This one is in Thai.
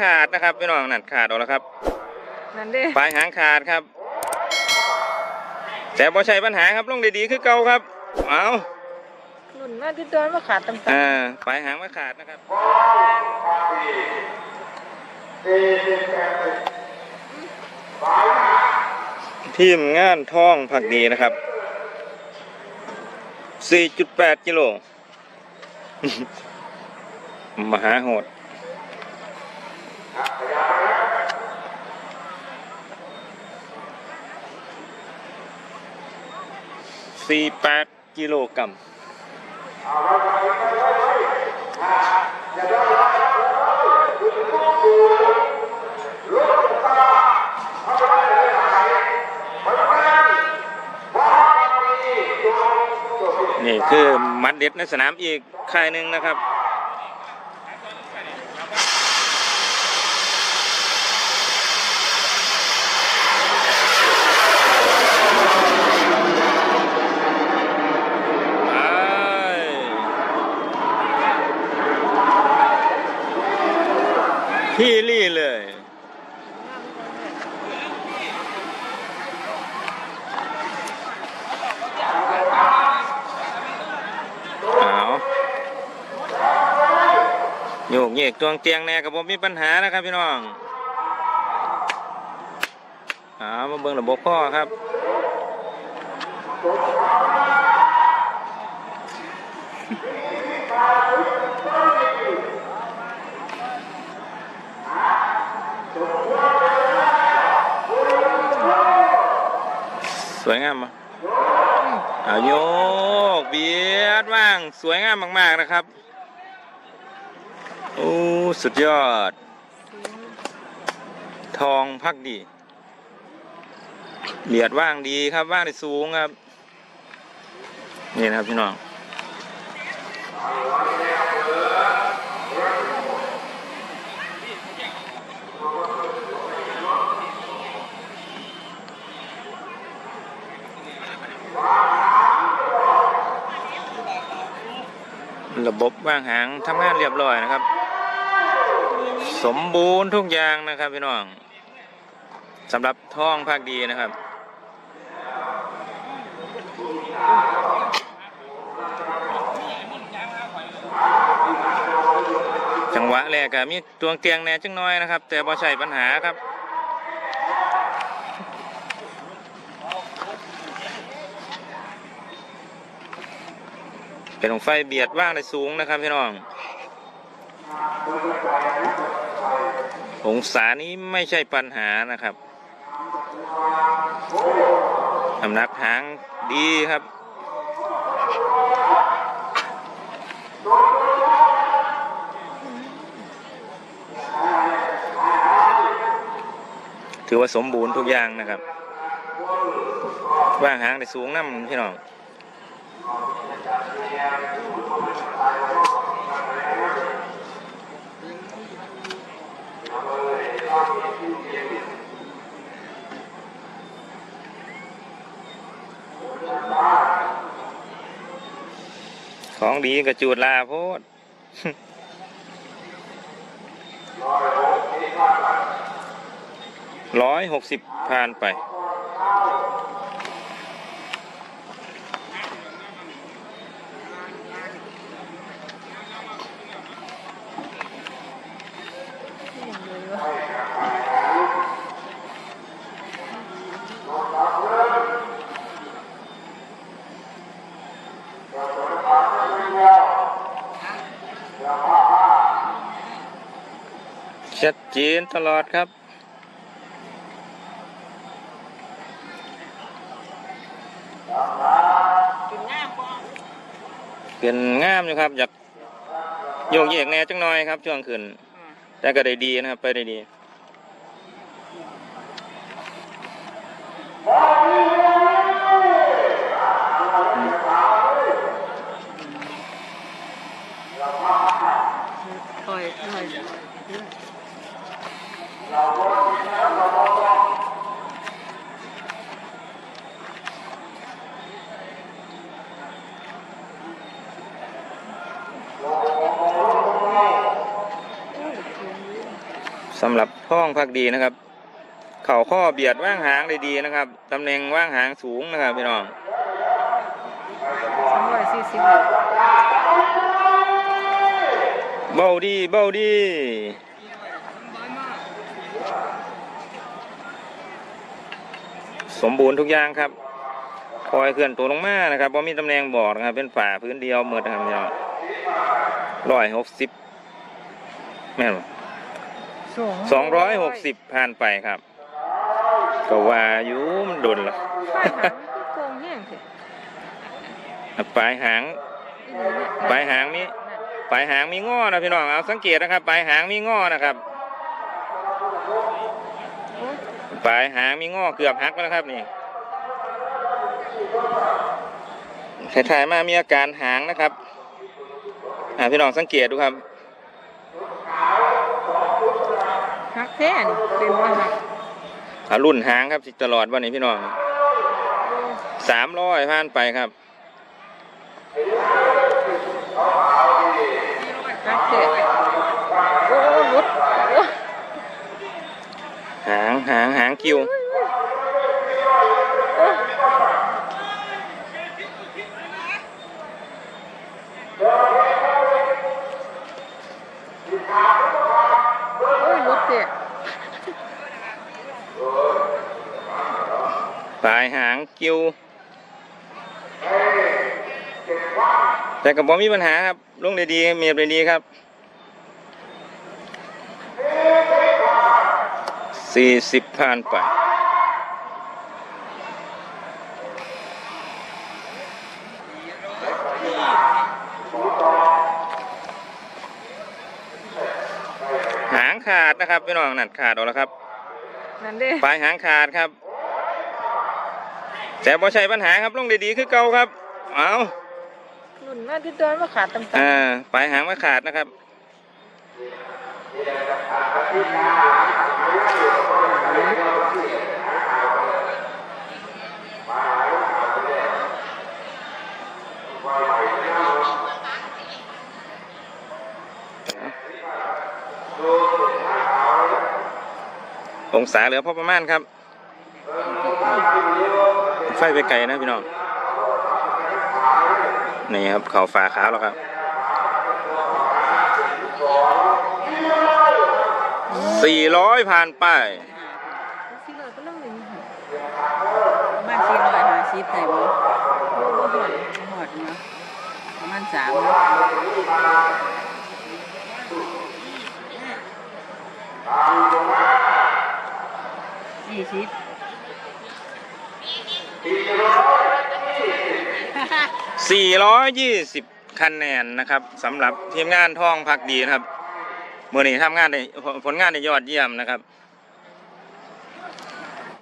ขาดนะครับพี่น้องนั่นขาดออกแล้วครับนั่นเด้ปลายหางขาดครับ แต่บ่ใช่ปัญหาครับลงได้ดีคือเก่าครับเอารุ่นมากที่โดนมาขาดตำอ่าปลายหางไม่ขาดนะครับทีมงานท่องผักดีนะครับ 4.8 กิโล มหาโหด 48กิโลกรัมนี่คือมัดเด็ดในสนามอีกค่ายหนึ่งนะครับ ไปพี่รี่เลย เอาโยกเยกตวงเตียงแน่กับผมมีปัญหานะครับพี่น้องเอามาเบิ่งระบบพ่อครับ สวยงามมะเอาโยกเบียดว่างสวยงามมาก ๆ นะครับ โอ้ สุดยอด ทองพักดีเบียดว่างดีครับว่างได้สูงครับ นี่นะครับพี่น้อง ระบบว่างหางทำงานเรียบร้อยนะครับ สมบูรณ์ทุกอย่างนะครับพี่น้องสำหรับท่องภาคดีนะครับจังหวะแรกก็มีตวงเตียงแน่จังน้อยนะครับ แต่พอใช่ปัญหาครับ เป็นของไฟเบียดว่างได้สูงนะครับพี่น้อง องศานี้ไม่ใช่ปัญหานะครับน้ำหนักหางดีครับถือว่าสมบูรณ์ทุกอย่างนะครับ ว่างหางได้สูงน้ำพี่น้อง ของดีกระจูดลาโพดร้อยหกสิบผ่านไป ชัดเจนตลอดครับ เปลี่ยนงามอยู่ครับ อยากโยกเยกแน่จังหน่อยครับ ช่วงขึ้น แต่ก็ได้ดีนะครับ ไปได้ดี สสำหรับท้องพักดีนะครับ เข่าข้อเบียดว่างหางได้ดีนะครับตำแหน่งว่างหางสูงนะครับพี่น้องสองร้อยสี่สิบเบาดีเบาดีสมบูรณ์ทุกอย่างครับ คอยเคลื่อนตัวลงมานะครับเพราะมีตำแหน่งบอกนะครับ เป็นฝาพื้นเดียวหมดนะครับพี่น้องร้อยหกสิบแม่นบ่ สองร้อยหกสิบผ่านไปครับ ก็ว่าอยู่มันโดนละป้ายหางคือโกงแห้งเถอะปลายหางอีหลีเนี่ยปลายหางมีปลายหางมีง้อนะพี่น้องเอาสังเกตนะครับปลายหางมีง้อนะครับโอ้ยปลายหางมีง้อเกือบหักแล้วนะครับนี่ถ่ายๆมามีอาการหางนะครับอ่าพี่น้องสังเกตดูครับ หักแท้นี่เป็นว่าหักอ่ารุ่นหางครับสิตลอดวันนี้พี่น้องสามร้อยผ่านไปครับหักแท้โอ้หลุดโอ้หางหางหางคิว โอ้โอ้ยหลุดแท้ ปลายหางคิวแต่กับบอมีปัญหาครับลงได้ดีเมียบได้ดีครับสี่สิบผ่านไปหางขาดนะครับพี่น้องนั่นขาดออกแล้วครับนั่นเด้ปลายหางขาดครับ แต่พอใช้ปัญหาครับลงได้ดีคือเก่าครับ เอาหลุนมากที่ตัวมาขาดตำอ่าปลายหางมาขาดนะครับ องศาเหลือพอประมาณครับ ไฟไปไกลนะพี่น้อง นี่ครับเขาฝาขาวแล้วครับสี่ร้อยผ่านไปๆสิเลยก็ต้องหนึ่งหักประมาณสี่ร้อยห้าสิบได้บ่หอยอดเนาะประมาณสามนะสี่สิบ 420 คะแนนนะครับสำหรับทีมงานท่องพักดีนะครับเมื่อนี้ทำงานได้ผลงานได้ยอดเยี่ยมนะครับ